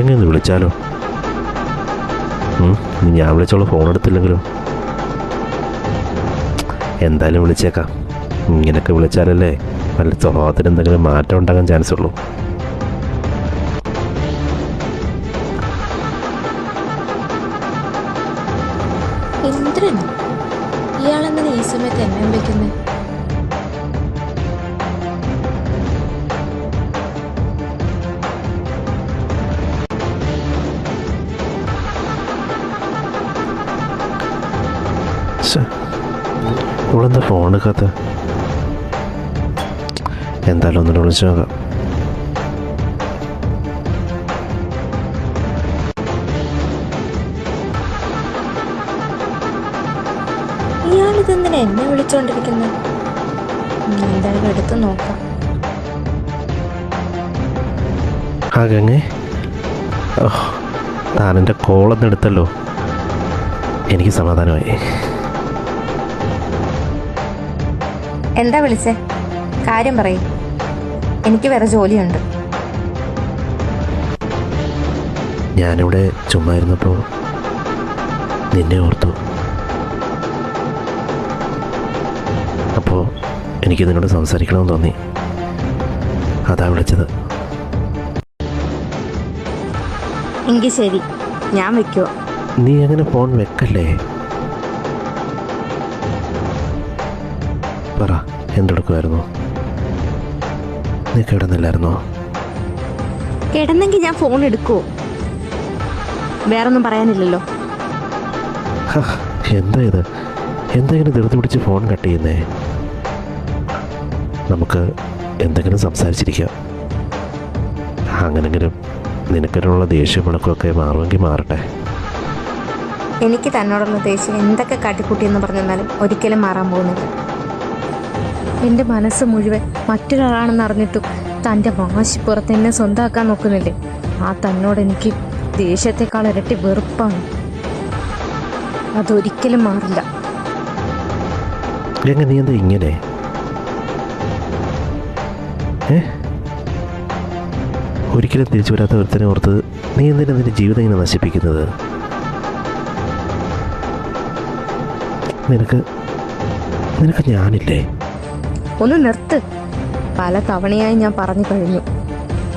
ഒന്ന് വിളിച്ചാലോ? ഞാൻ വിളിച്ചോളൂ. ഫോൺ എടുത്തില്ലെങ്കിലോ? എന്തായാലും വിളിച്ചേക്കാം. ഇങ്ങനെയൊക്കെ വിളിച്ചാലല്ലേ വല്ല സ്വഭാവത്തിന് എന്തെങ്കിലും മാറ്റം ഉണ്ടാകാൻ ചാൻസ് ഉള്ളൂ. ഇന്ദ്രൻ ഇയാളെന്തിനാ ഈ സമയത്ത് എന്നെ വിളിക്കുന്നത് ഇവളെന്താ ഫോൺ എടുക്കാത്ത എന്തായാലും ഒന്നിനെ വിളിച്ചു നോക്കാം. ഇയാളിതെന്തിനാ എന്നെ വിളിച്ചോണ്ടിരിക്കുന്നത് എന്തായാലും എടുത്ത് നോക്കാം. ആ ഗംഗേ. താൻ എന്റെ കോളൊന്നും എടുത്തല്ലോ. എനിക്ക് സമാധാനമായി. എന്താ വിളിച്ചേ? കാര്യം പറയും. എനിക്ക് വേറെ ജോലിയുണ്ട്. ഞാനിവിടെ ചുമ്മാ ഇരുന്നപ്പോൾ നിന്നെ ഓർത്തു. അപ്പോൾ എനിക്ക് നിന്നോട് സംസാരിക്കണമെന്ന് തോന്നി. അതാ വിളിച്ചത്. എങ്കിൽ ശരി. ഞാൻ വെക്കുവോ. നീ അങ്ങനെ ഫോൺ വെക്കല്ലേ? പറ എന്തെടുക്കുമായിരുന്നു നീ കിടന്നില്ലായിരുന്നോ? കിടന്നെങ്കിൽ ഞാൻ ഫോൺ എടുക്കുവോ വേറൊന്നും പറയാനില്ലല്ലോ. എന്താ ഇത്? എന്താ ഇങ്ങനെ ധൃതി പിടിച്ച് ഫോൺ കട്ട് ചെയ്യുന്നേ? നമുക്ക് എന്തെങ്കിലും സംസാരിച്ചിരിക്കാം. അങ്ങനെങ്കിലും നിനക്കിനുള്ള ദേഷ്യം പിണക്കമൊക്കെ മാറുമെങ്കിൽ മാറട്ടെ. എനിക്ക് തന്നോടുള്ള ദേഷ്യം എന്തൊക്കെ കാട്ടിക്കൂട്ടിയെന്ന് പറഞ്ഞെന്നാലും ഒരിക്കലും മാറാൻ പോകുന്നില്ല. എന്റെ മനസ്സ് മുഴുവൻ മറ്റൊരാളാണെന്ന് അറിഞ്ഞിട്ടും തന്റെ വാശിപ്പുറത്ത് എന്നെ സ്വന്തമാക്കാൻ നോക്കുന്നില്ലേ? ആ തന്നോട് എനിക്ക് ദേഷ്യത്തെക്കാൾ ഇരട്ടി വെറുപ്പാണ്. അതൊരിക്കലും മാറില്ല. ഇങ്ങനെ? ഒരിക്കലും തിരിച്ചു വരാത്ത ഒരുത്തനെ ഓർത്ത് നീ എന്തിനാ നിന്റെ ജീവിതം ഇങ്ങനെ നശിപ്പിക്കുന്നത്? നിനക്ക് നിനക്ക് ഞാനില്ലേ? ഒന്ന് നിർത്ത്. പല തവണയായി ഞാൻ പറഞ്ഞു കഴിഞ്ഞു.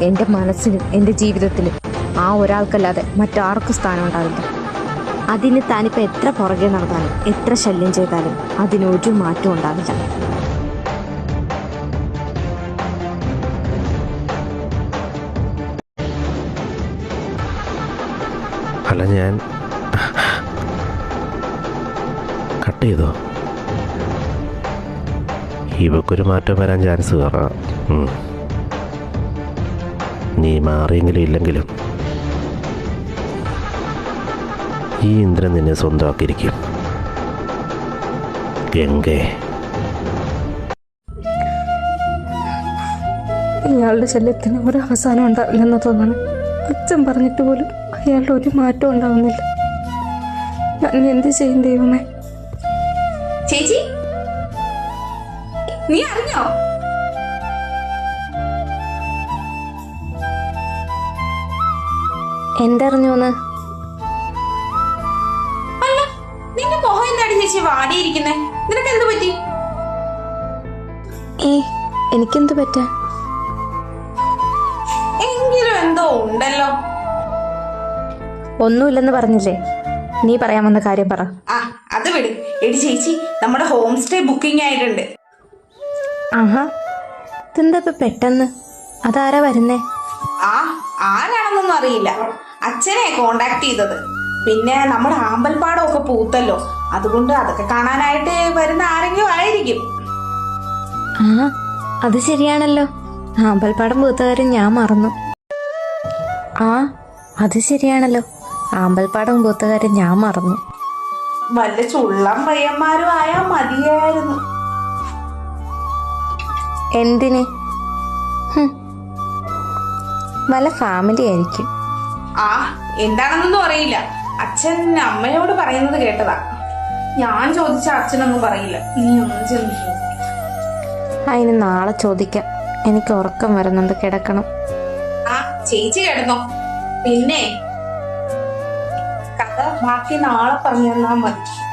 എന്റെ മനസ്സിലും എന്റെ ജീവിതത്തിലും ആ ഒരാൾക്കല്ലാതെ മറ്റാർക്കും സ്ഥാനം ഉണ്ടാവില്ല. അതിന് താനിപ്പോൾ എത്ര പുറകെ നടന്നാലും എത്ര ശല്യം ചെയ്താലും അതിനൊരു മാറ്റം ഉണ്ടാവില്ല. അല്ല ഞാൻ കട്ട് ചെയ്തോ? ഇവക്കൊരു മാറ്റം വരാൻ ചാൻസ് കുറവാ നീ മാറിയെങ്കിലും ഇല്ലെങ്കിലും ഈ ഇന്ദ്രൻ നിന്നെ സ്വന്തമാക്കിയിരിക്കും. ഗംഗേ. ഇയാളുടെ ശല്യത്തിന് ഒരു അവസാനം ഉണ്ടാവില്ലെന്ന് തോന്നുന്നു അച്ഛൻ പറഞ്ഞിട്ട് പോലും അയാളുടെ ഒരു മാറ്റം ഉണ്ടാവുന്നില്ല. ഞാൻ എന്ത് ചെയ്യും ദൈവമേ? ചേച്ചി നീ അറിഞ്ഞോ എന്തറിഞ്ഞോന്ന്? അല്ല നിന്റെ മുഖം എന്താടി ചേച്ചി വാടിയിരിക്കുന്നേ? നിനക്ക് എന്ത് പറ്റി? ഏ എനിക്കെന്ത് പറ്റ? എങ്കിലും എന്തോ ഉണ്ടല്ലോ. ഒന്നുമില്ലെന്ന് പറഞ്ഞില്ലേ? നീ പറയാമെന്ന വന്ന കാര്യം പറ. ആ അത് വിട്. എടി ചേച്ചി നമ്മുടെ ഹോം സ്റ്റേ ബുക്കിംഗ് ആയിട്ടുണ്ട്. ആഹാ. ഇതെന്താ ഇപ്പൊ പെട്ടെന്ന്? അതാരാ വരുന്നേ? ആ ആരാണെന്നൊന്നും അറിയില്ല. അച്ഛനെ കോണ്ടാക്ട് ചെയ്തത്. പിന്നെ നമ്മുടെ ആമ്പൽപ്പാടമൊക്കെ പൂത്തല്ലോ. അതുകൊണ്ട് അതൊക്കെ കാണാനായിട്ട് വരുന്ന ആരെങ്കിലും ആയിരിക്കും. ആ അത് ശരിയാണല്ലോ. ആമ്പൽപ്പാടം പൂത്തകാര്യം ഞാൻ മറന്നു. ആ അത് ശരിയാണല്ലോ. ആമ്പൽപ്പാടം പൂത്തകാര്യം ഞാൻ മറന്നു. വല്ല ചുള്ളം പയ്യന്മാരും ആയാ മതിയായിരുന്നു. എന്തിന്? നല്ല വല്ല ഫാമിലി ആയിരിക്കും. ആ എന്താണെന്നൊന്നും അറിയില്ല. അച്ഛൻ അമ്മയോട് പറയുന്നത് കേട്ടതാ. ഞാൻ ചോദിച്ച അച്ഛനൊന്നും പറയില്ല. നീ ഒന്നും ചെന്ന് ചോദിക്ക്. അതിന് നാളെ ചോദിക്കാം. എനിക്ക് ഉറക്കം വരുന്നുണ്ട്. കിടക്കണം. ആ ചേച്ചി കിടന്നോ. പിന്നെ കഥ ബാക്കി നാളെ പറഞ്ഞു തന്നാ മതി.